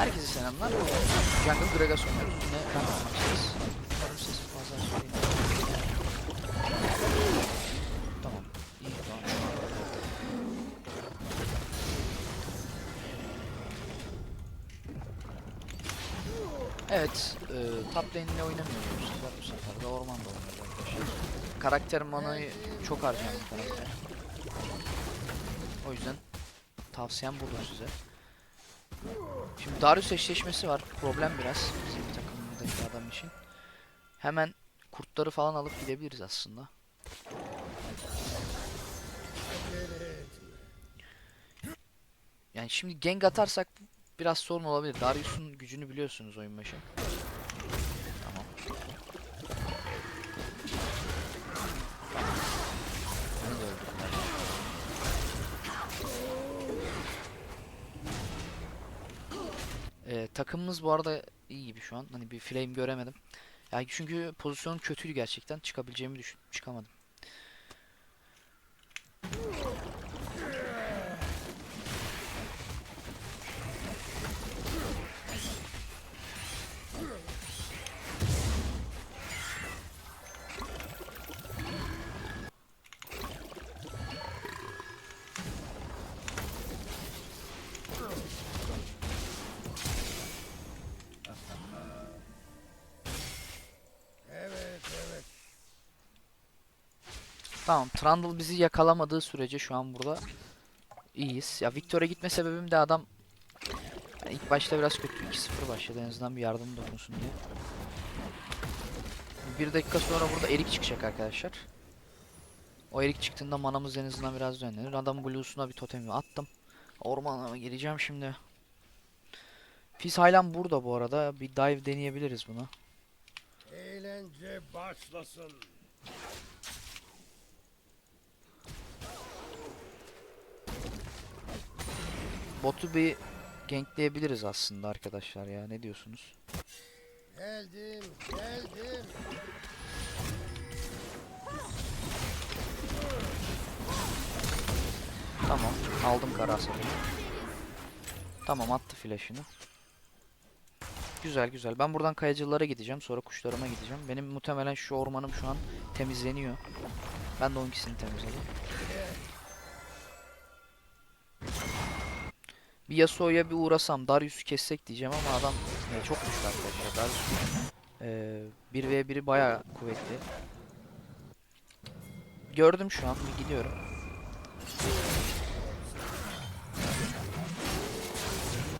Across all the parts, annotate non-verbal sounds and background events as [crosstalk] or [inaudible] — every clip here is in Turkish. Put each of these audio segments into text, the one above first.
Herkese selamlar. Jungle Gragas oynuyoruz. Yine ben. Umarım sesi fazla açmayayım. Tamam. İyi tamam. Evet, e, top lane'le oynamıyoruz bu sefer. Bu sefer de ormanda oynuyoruz arkadaşlar. Karakter manayı çok harcayan bir karakter. O yüzden tavsiyem budur size. Şimdi Darius eşleşmesi var. Problem biraz bizim takımımızdaki adam için. Hemen kurtları falan alıp gidebiliriz aslında. Yani şimdi gank atarsak biraz sorun olabilir. Darius'un gücünü biliyorsunuz oyun başı. Ee, takımımız bu arada iyi gibi şu an. Hani bir flame göremedim. Yani çünkü pozisyonum kötüydü gerçekten. Çıkabileceğimi düşün çıkamadım. Tamam, Trundle bizi yakalamadığı sürece şu an burada iyiyiz. Ya Victor'a gitme sebebim de adam yani ilk başta biraz kötü 2-0 başladı en azından bir yardım dokunsun diye. Bir dakika sonra burada erik çıkacak arkadaşlar. O erik çıktığında manamız en azından biraz dönlenir. Adam Blue'suna bir totemi attım. Ormana gireceğim şimdi. Fizz Highland burada bu arada. Bir dive deneyebiliriz bunu. Eğlence başlasın. Botu bir gankleyebiliriz aslında arkadaşlar ya. Ne diyorsunuz? Geldim, geldim. Tamam. Aldım kara hasarını. Tamam attı flash'ını. Güzel güzel. Ben buradan kayacılara gideceğim. Sonra kuşlarıma gideceğim. Benim muhtemelen şu ormanım şu an temizleniyor. Ben de onunkisini temizledim. Bir Yasuo'ya bir uğrasam Darius'u kessek diyeceğim ama adam e, çok güçlü arkadaşlar. Darius e, 1v1'i bayağı kuvvetli. Gördüm şu an. Bir gidiyorum.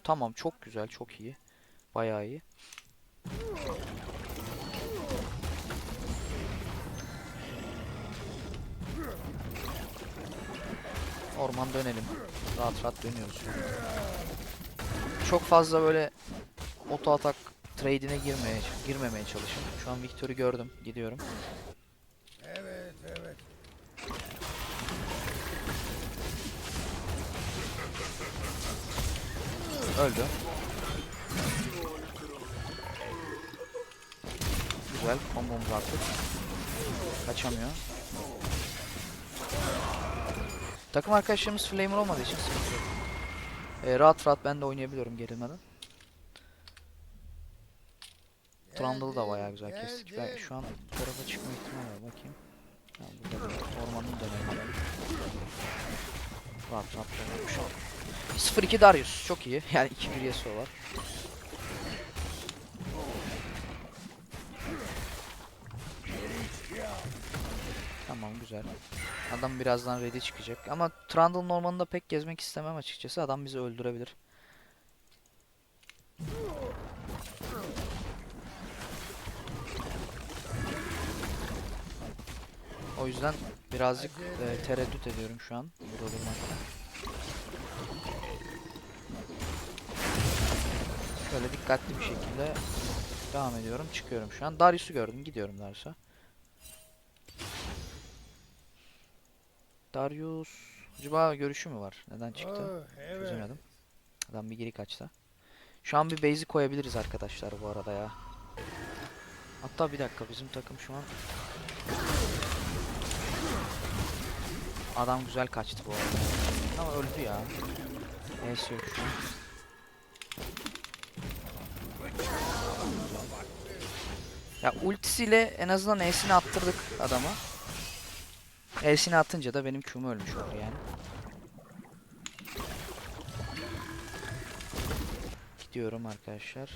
Tamam çok güzel çok iyi. Bayağı iyi. Orman dönelim. Rahat rahat dönüyoruz. Çok fazla böyle oto atak trade'ine girmeye girmemeye çalışın. Şu an Victor'u gördüm. Gidiyorum. Evet evet. Öldü. Güzel kombomuz artık. Kaçamıyor. Takım arkadaşlarımız flamer olmadığı için sıkıntı yok. Ee, rahat rahat ben de oynayabiliyorum gerilmeden. Trundle'ı da bayağı güzel kestik. Ben şu an tarafa çıkma ihtimali var. Bakayım. Ha, burada ormanın dönelim. Rahat rahat an. 0-2 Darius. Çok iyi. [laughs] Yani 2-1 Yasuo var. Tamam güzel. Adam birazdan ready çıkacak. Ama Trundle'ın ormanında pek gezmek istemem açıkçası. Adam bizi öldürebilir. O yüzden birazcık e, tereddüt ediyorum şu an. Burada durmakta. Şöyle dikkatli bir şekilde devam ediyorum. Çıkıyorum şu an. Darius'u gördüm. Gidiyorum Darius'a. Darius acaba görüşü mü var? Neden çıktı? Oh, evet. Çözemedim. Adam bir geri kaçsa. Şu an bir base'i koyabiliriz arkadaşlar bu arada ya. Hatta bir dakika bizim takım şu an Adam güzel kaçtı bu arada. Ama öldü ya. Neyse yok şu an. Ya ultisiyle en azından E'sini attırdık adama. E'sini atınca da benim Q'um ölmüş oldu yani. Gidiyorum arkadaşlar.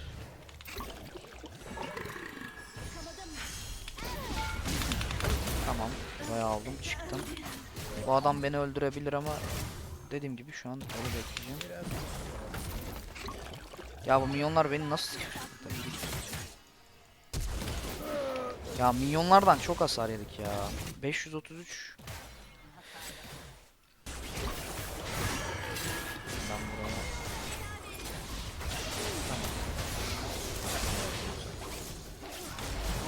Tamam. Bayağı aldım çıktım. Bu adam beni öldürebilir ama dediğim gibi şu an öyle bekleyeceğim. Ya bu minyonlar beni nasıl Ya minyonlardan çok hasar yedik ya. 533 Ben buraya Tamam.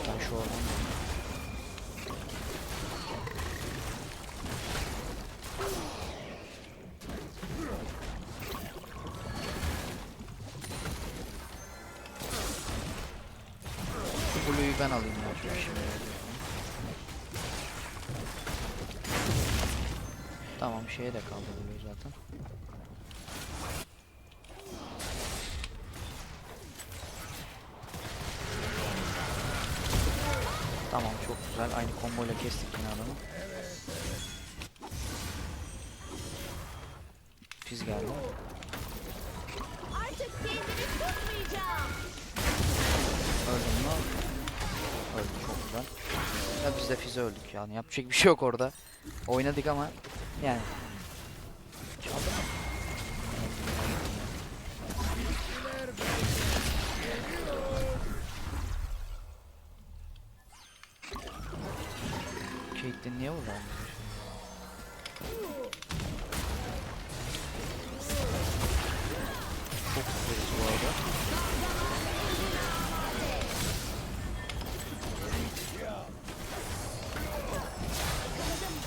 Ben şu oradan Blue'yu ben alayım ya yarıyor. Tamam şeye de kaldı Blue zaten. Tamam çok güzel. Aynı komboyla kestik yine adamı. Fiz geldi. Artık kendimi tutmayacağım. Öldüm mü? Öldü çok güzel. Ya biz de Fiz'e öldük yani yapacak bir şey yok orada. Oynadık ama yani. Caitlyn niye vurdu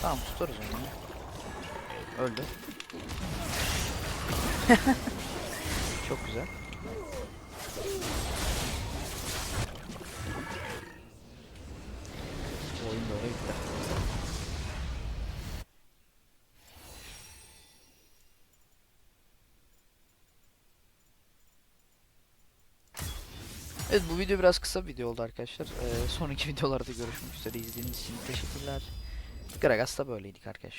Tamam tutarız onu. Öldü. [laughs] Çok güzel. Oyun böyle bitti. Evet bu video biraz kısa bir video oldu arkadaşlar. Ee, sonraki [laughs] videolarda görüşmek üzere izlediğiniz için teşekkürler. Gragas da böyleydik arkadaşlar.